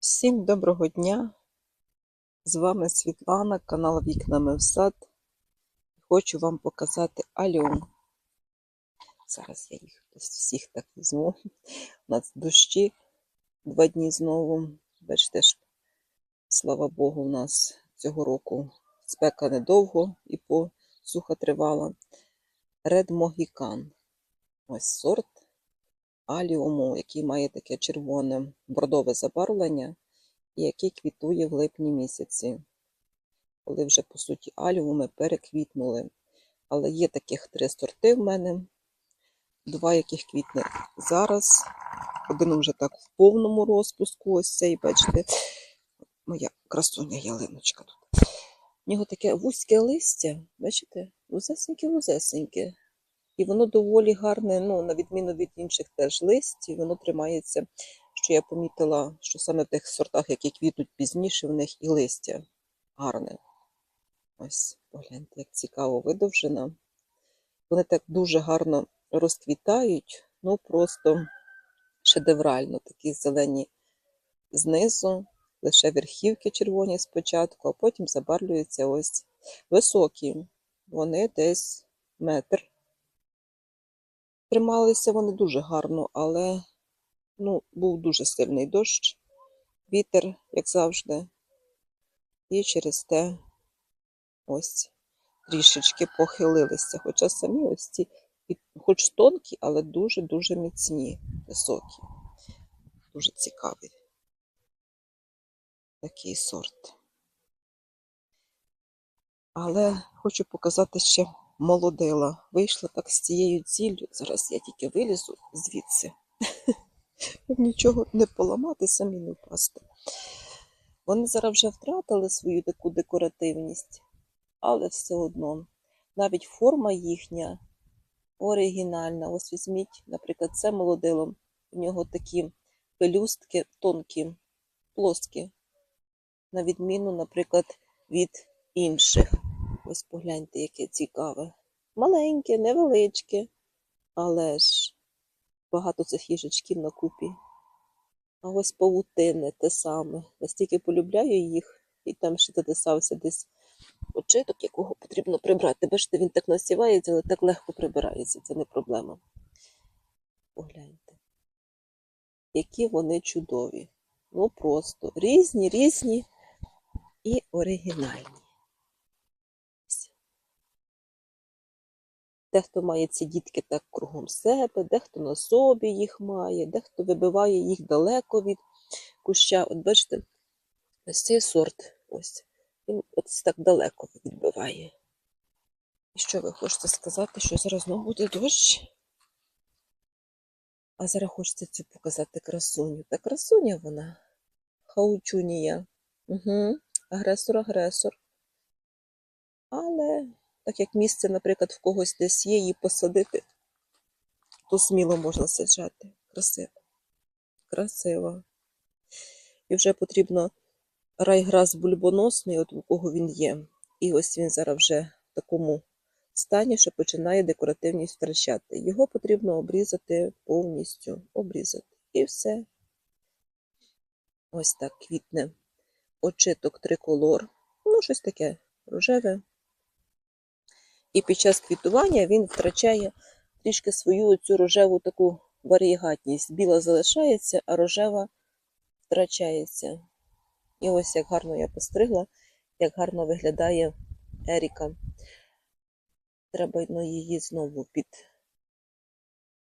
Всім доброго дня! З вами Світлана, канал Вікнами в сад. Хочу вам показати альон. Зараз я їх всіх так візьму. У нас дощі два дні знову. Бачите ж, слава Богу, у нас цього року спека недовго і посуха тривала. Red Mohican. Ось сорт аліуму, який має таке червоне бордове забарвлення і який квітує в липні місяці, коли вже, по суті, аліуми переквітнули. Але є таких три сорти в мене, два яких квітне зараз. Один вже так в повному розпуску, ось цей, бачите, моя красуня ялиночка тут. У нього таке вузьке листя, бачите, вузесеньке-вузесеньке. І воно доволі гарне, ну, на відміну від інших теж листів, воно тримається, що я помітила, що саме в тих сортах, які квітнуть пізніше, в них і листя гарне. Ось, погляньте, як цікаво видовжена. Вони так дуже гарно розквітають, ну просто шедеврально, такі зелені знизу, лише верхівки червоні спочатку, а потім забарвлюються ось високі. Вони десь метр. Трималися вони дуже гарно, але ну, був дуже сильний дощ, вітер, як завжди. І через те ось трішечки похилилися. Хоча самі ось ці, хоч тонкі, але дуже-дуже міцні, високі. Дуже цікавий такий сорт. Але хочу показати ще молодила. Вийшла так з цією ціллю. Зараз я тільки вилізу звідси. Нічого не поламати, самі не впасти. Вони зараз вже втратили свою таку декоративність, але все одно. Навіть форма їхня оригінальна. Ось візьміть, наприклад, це молодило. У нього такі пелюстки тонкі, плоскі, на відміну, наприклад, від інших. Ось погляньте, яке цікаве. Маленьке, невеличке, але ж багато цих їжачків на купі. А ось павутини те саме. Настільки полюбляю їх, і там ще додисався десь очиток, якого потрібно прибрати. Бачите, він так насівається, але так легко прибирається, це не проблема. Погляньте. Які вони чудові. Ну просто різні, різні і оригінальні. Дехто має ці дітки так кругом себе, дехто на собі їх має, дехто вибиває їх далеко від куща. От бачите, ось цей сорт, ось, він ось так далеко відбиває. І що ви хочете сказати, що зараз знову буде дощ? А зараз хочеться цю показати красуню. Та красуня вона, хаучунія. Угу. Агресор-агресор. Але так як місце, наприклад, в когось десь є її посадити, то сміло можна саджати. Красиво. Красиво. І вже потрібно райграс бульбоносний, от у кого він є. І ось він зараз вже в такому стані, що починає декоративність втрачати. Його потрібно обрізати повністю. Обрізати. І все. Ось так квітне. Очиток триколор. Ну, щось таке рожеве. І під час квітування він втрачає трішки свою цю рожеву таку варігатність. Біла залишається, а рожева втрачається. І ось як гарно я постригла, як гарно виглядає Еріка. Треба ну, її знову під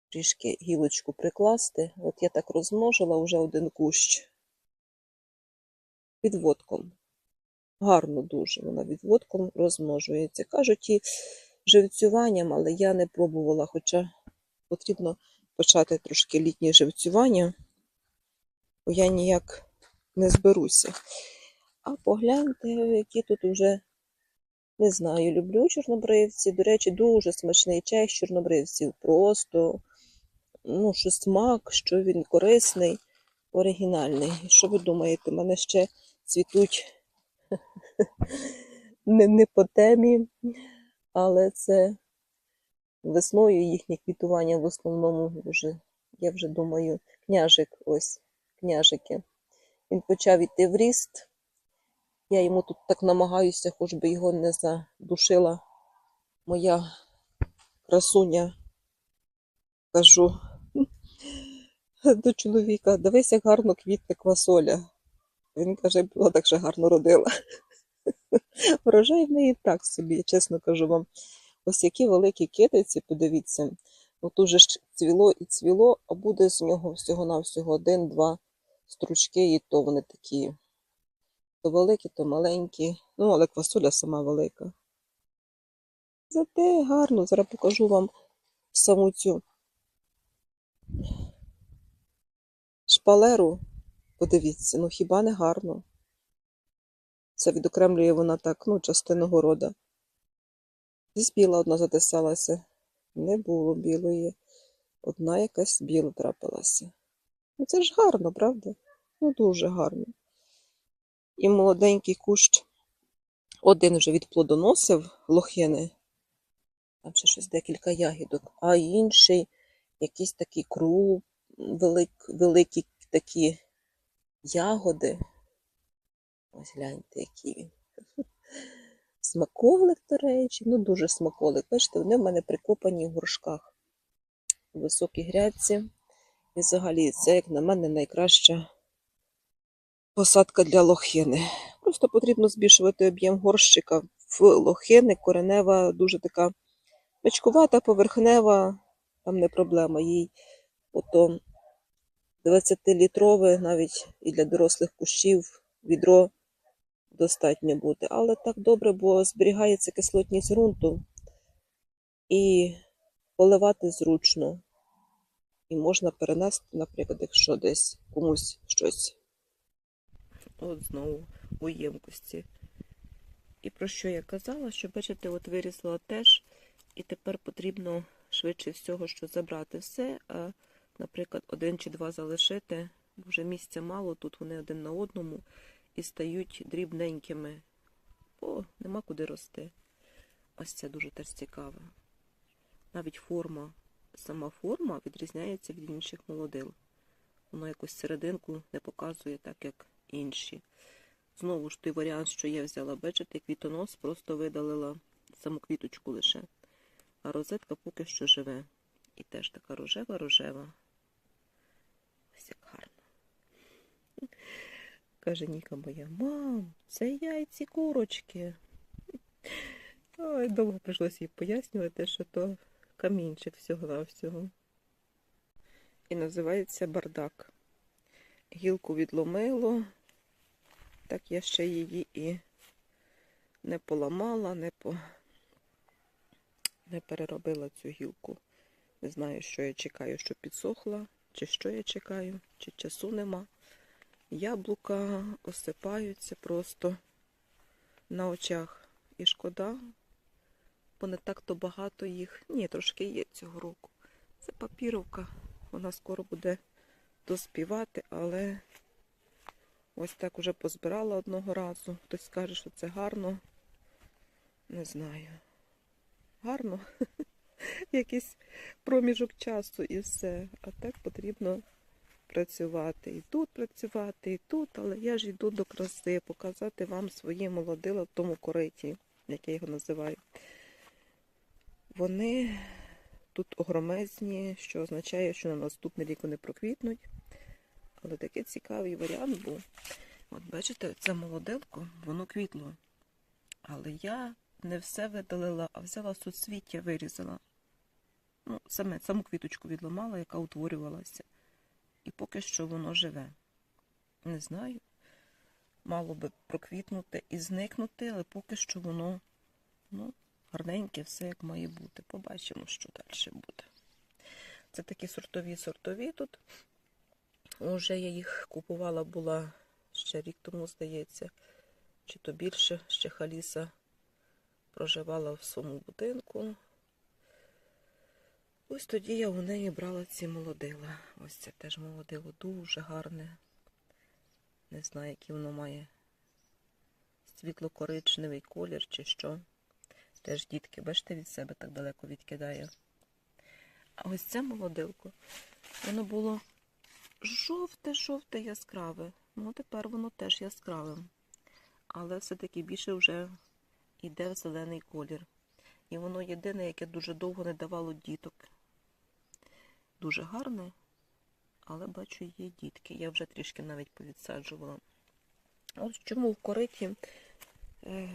трішки гілочку прикласти. От я так розмножила вже один кущ підводком. Гарно дуже вона відводком розмножується. Кажуть, і живцюванням, але я не пробувала, хоча потрібно почати трошки літнє живцювання, бо я ніяк не зберуся. А погляньте, які тут уже, не знаю, люблю чорнобривці. До речі, дуже смачний чай з чорнобривців. Просто, ну, що смак, що він корисний, оригінальний. Що ви думаєте, в мене ще цвітуть не, не по темі, але це весною їхнє квітування в основному вже, я вже думаю, княжик ось, княжики. Він почав йти в ріст. Я йому тут так намагаюся, хоч би його не задушила моя красуня. Кажу до чоловіка, дивись, як гарно квітне квасоля. Він каже, була так же гарно родила. Врожай в неї так собі, чесно кажу вам. Ось які великі китиці, подивіться. От уже ж цвіло і цвіло, а буде з нього всього-навсього один-два стручки, і то вони такі. То великі, то маленькі. Ну, але квасоля сама велика. Зате гарно, зараз покажу вам саму цю шпалеру. Подивіться, ну хіба не гарно? Це відокремлює вона так, ну, частину города. Десь біла одна затисалася. Не було білої. Одна якась біла трапилася. Ну це ж гарно, правда? Ну дуже гарно. І молоденький кущ один вже відплодоносив лохини. Там ще щось декілька ягідок, а інший якийсь такий круг, велик, великі такі ягоди. Ось гляньте, який він. Смаколик, до речі, ну дуже смаколик. Бачите, вони в мене прикопані в горшках у високій грядці. І взагалі це, як на мене, найкраща посадка для лохини. Просто потрібно збільшувати об'єм горщика. В лохини коренева дуже така мечкувата, поверхнева, там не проблема. Їй ото 20-літрове, навіть і для дорослих кущів, відро достатньо буде. Але так добре, бо зберігається кислотність ґрунту і поливати зручно. І можна перенести, наприклад, якщо десь комусь щось. От знову у ємкості. І про що я казала, що бачите, от вирізала теж, і тепер потрібно швидше всього, що забрати все, а, наприклад, один чи два залишити, бо вже місця мало, тут вони один на одному і стають дрібненькими, бо нема куди рости. Ось це дуже теж цікаво. Навіть форма, сама форма відрізняється від інших молодил. Воно якось серединку не показує так, як інші. Знову ж той варіант, що я взяла, бачите, квітонос просто видалила саму квіточку лише. А розетка поки що живе. І теж така рожева-рожева. Ось як гарно. Каже Ніка моя, мам, це яйці курочки. Ой, довго прийшлося їй пояснювати, що то камінчик всього-навсього. І називається бардак. Гілку відломило, так я ще її і не поламала, не, по... не переробила цю гілку. Не знаю, що я чекаю, що підсохла, чи що я чекаю, чи часу нема. Яблука осипаються просто на очах. І шкода, бо не так-то багато їх. Ні, трошки є цього року. Це папіровка. Вона скоро буде доспівати, але ось так уже позбирала одного разу. Хтось скаже, що це гарно. Не знаю. Гарно. Якийсь проміжок часу і все. А так потрібно працювати. І тут працювати, і тут, але я ж йду до краси, показати вам своє молодила в тому кориті, як я його називаю. Вони тут огромезні, що означає, що на наступний рік вони проквітнуть. Але такий цікавий варіант був. От бачите, це молоделко, воно квітло. Але я не все видалила, а взяла суцвіття, вирізала. Ну, саме, саму квіточку відламала, яка утворювалася. І поки що воно живе. Не знаю. Мало би проквітнути і зникнути, але поки що воно ну, гарненьке, все як має бути. Побачимо, що далі буде. Це такі сортові сортові тут. Уже я їх купувала була ще рік тому, здається, чи то більше, ще Халіса проживала в своєму будинку. Ось тоді я у неї брала ці молодила. Ось це теж молодило дуже гарне. Не знаю, який воно має світло-коричневий колір чи що. Теж дітки, бачите, від себе так далеко відкидає. А ось це молодилко, воно було жовте-жовте яскраве. Ну, тепер воно теж яскраве. Але все-таки більше вже йде в зелений колір. І воно єдине, яке дуже довго не давало діток. Дуже гарне, але бачу, є дітки. Я вже трішки навіть повідсаджувала. Ось чому в кориті е,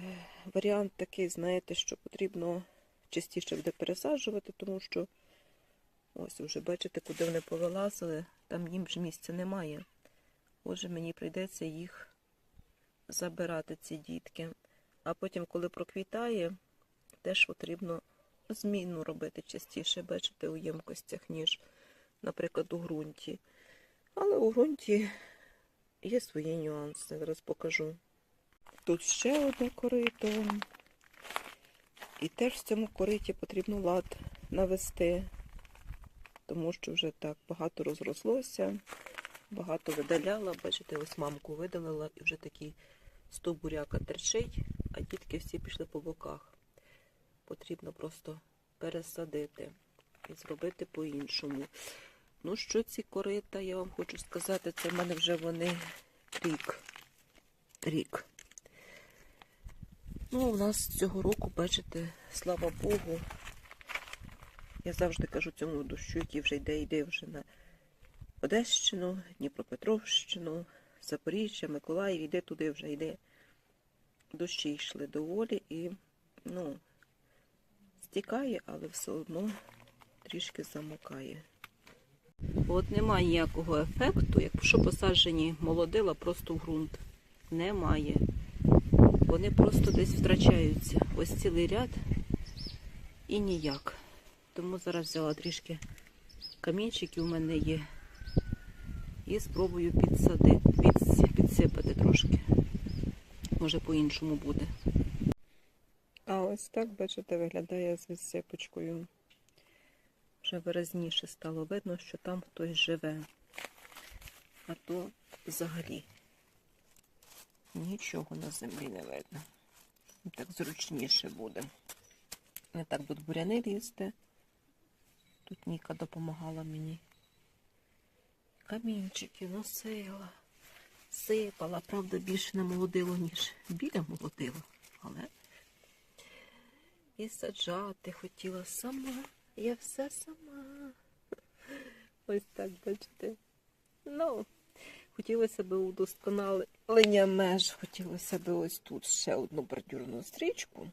варіант такий, знаєте, що потрібно частіше буде пересаджувати, тому що ось вже бачите, куди вони повилазили, там їм ж місця немає. Отже, мені прийдеться їх забирати, ці дітки. А потім, коли проквітає, теж потрібно зміну робити частіше, бачите, у ємкостях, ніж, наприклад, у ґрунті. Але у ґрунті є свої нюанси, зараз покажу. Тут ще одне корито. І теж в цьому кориті потрібно лад навести, тому що вже так багато розрослося, багато видаляла. Бачите, ось мамку видалила і вже такий стовбуряка терчить, а дітки всі пішли по боках. Потрібно просто пересадити і зробити по-іншому. Ну, що ці корита, я вам хочу сказати, це в мене вже вони рік. Рік. Ну, у нас цього року, бачите, слава Богу. Я завжди кажу цьому дощу, який вже йде, йде вже на Одещину, Дніпропетровщину, Запоріжжя, Миколаїв, йде туди вже йде. Дощі йшли доволі і, ну, стікає, але все одно трішки замокає. От немає ніякого ефекту, якщо посаджені молодила просто в ґрунт. Немає. Вони просто десь втрачаються. Ось цілий ряд і ніяк. Тому зараз взяла трішки камінчиків у мене є. І спробую підсадити, підсипати трошки. Може по-іншому буде. Ось так, бачите, виглядає з відсипочкою. Вже виразніше стало видно, що там хтось живе. А то взагалі нічого на землі не видно. Так зручніше буде. Не так будуть буряни лізти. Тут Ніка допомагала мені. Камінчики носила, сипала, правда, більше не молодило, ніж біля молодило, але і саджати хотіла сама. Я все сама. Ось так, бачите. Ну, хотілося б удосконалення меж, хотілося б ось тут ще одну бордюрну стрічку.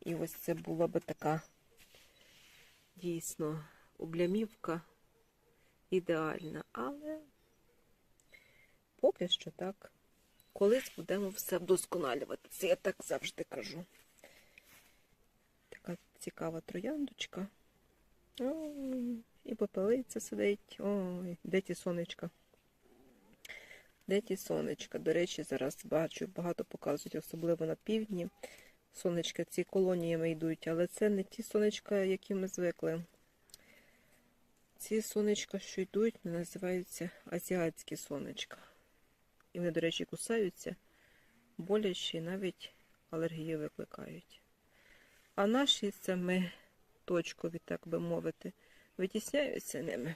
І ось це була би така дійсно облямівка ідеальна, але поки що так. Колись будемо все вдосконалювати. Це я так завжди кажу. Цікава трояндочка. Ой, і попелиця сидить. Ой, де ті сонечка? Де ті сонечка? До речі, зараз бачу, багато показують, особливо на півдні. Сонечка ці колоніями йдуть, але це не ті сонечка, які ми звикли. Ці сонечка, що йдуть, називаються азіатські сонечка. І вони, до речі, кусаються боляче і навіть алергію викликають. А наші саме точкові, так би мовити, витісняються ними.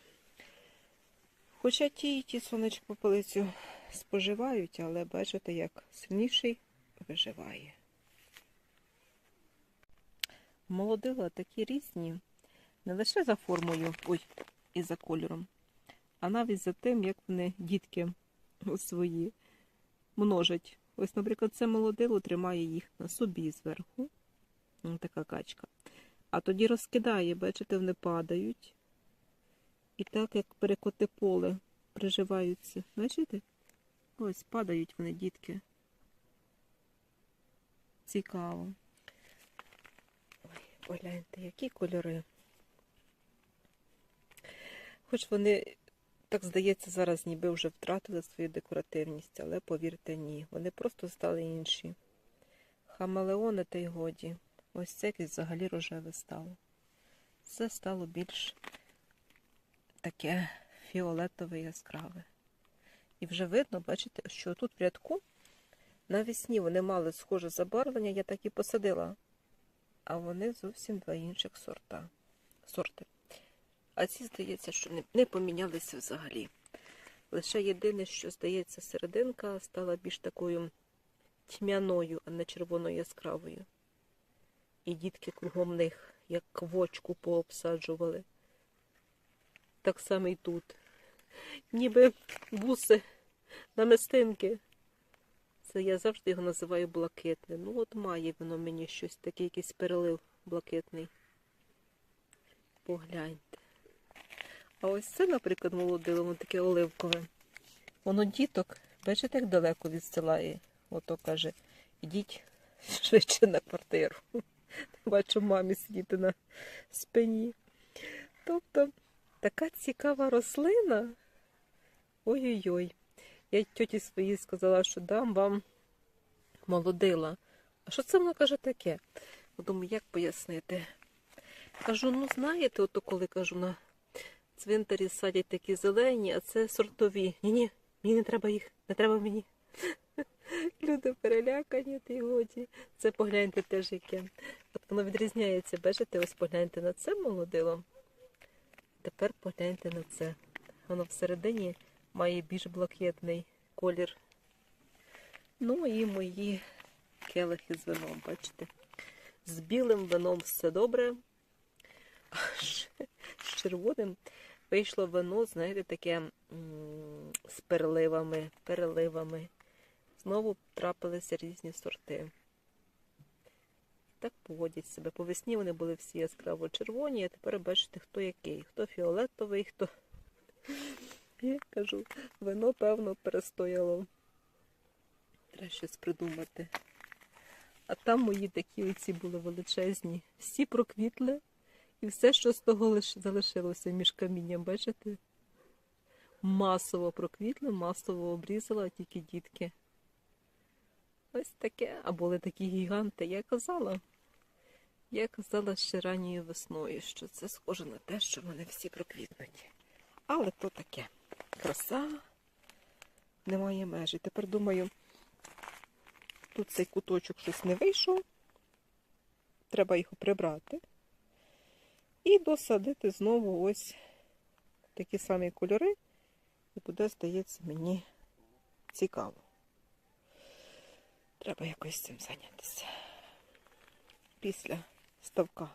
Хоча ті і ті сонечко попелицю споживають, але бачите, як сильніший виживає. Молодила такі різні, не лише за формою, ой, і за кольором, а навіть за тим, як вони дітки свої множать. Ось, наприклад, це молодило тримає їх на собі зверху. Ось така качка. А тоді розкидає, бачите, вони падають. І так, як перекоти поле, приживаються. Бачите? Ось падають вони, дітки. Цікаво. Ой, погляньте, які кольори. Хоч вони, так здається, зараз ніби вже втратили свою декоративність, але повірте, ні. Вони просто стали інші. Хамелеони та й годі. Ось це якесь взагалі рожеве стало. Все стало більш таке фіолетове яскраве. І вже видно, бачите, що тут в рядку навесні вони мали схоже забарвлення, я так і посадила. А вони зовсім два інших сорта. сорти. А ці, здається, що не, не помінялися взагалі. Лише єдине, що здається, серединка стала більш такою тьмяною, а не червоною яскравою. І дітки кругом них, як квочку пообсаджували. Так само і тут. Ніби буси намистинки. Це я завжди його називаю блакитне. Ну, от має воно мені щось таке, якийсь перелив блакитний. Погляньте. А ось це, наприклад, молоде, воно таке оливкове. Воно діток, бачите, як далеко відсилає. Ото каже, ідіть швидше на квартиру. Бачу мамі сидіти на спині. Тобто така цікава рослина. Ой-ой-ой. Я тьоті своїй сказала, що дам вам молодила. А що це вона каже таке? Думаю, як пояснити? Кажу, ну знаєте, ото коли кажу на цвинтарі садять такі зелені, а це сортові. Ні-ні, мені не треба їх, не треба мені. Люди перелякані, ти годі. Це погляньте теж яке. От воно відрізняється. Бачите, ось погляньте на це молодило. Тепер погляньте на це. Воно всередині має більш блакитний колір. Ну і мої келихи з вином, бачите. З білим вином все добре. А з з червоним вийшло вино, знаєте, таке з переливами, переливами. Знову трапилися різні сорти. Так поводять себе. По весні вони були всі яскраво червоні, а тепер бачите, хто який. Хто фіолетовий, хто. Я кажу, вино, певно, перестояло. Треба щось придумати. А там мої такі оці були величезні. Всі проквітли, і все, що з того лиш залишилося між камінням, бачите? Масово проквітли, масово обрізала, тільки дітки. Ось таке, а були такі гіганти. Я казала. Я казала ще ранньою весною, що це схоже на те, що вони всі проквітнуть. Але то таке. Краса немає межі. Тепер думаю, тут цей куточок щось не вийшов. Треба його прибрати. І досадити знову ось такі самі кольори. І буде, здається, мені цікаво. Треба якось цим зайнятися. Після ставка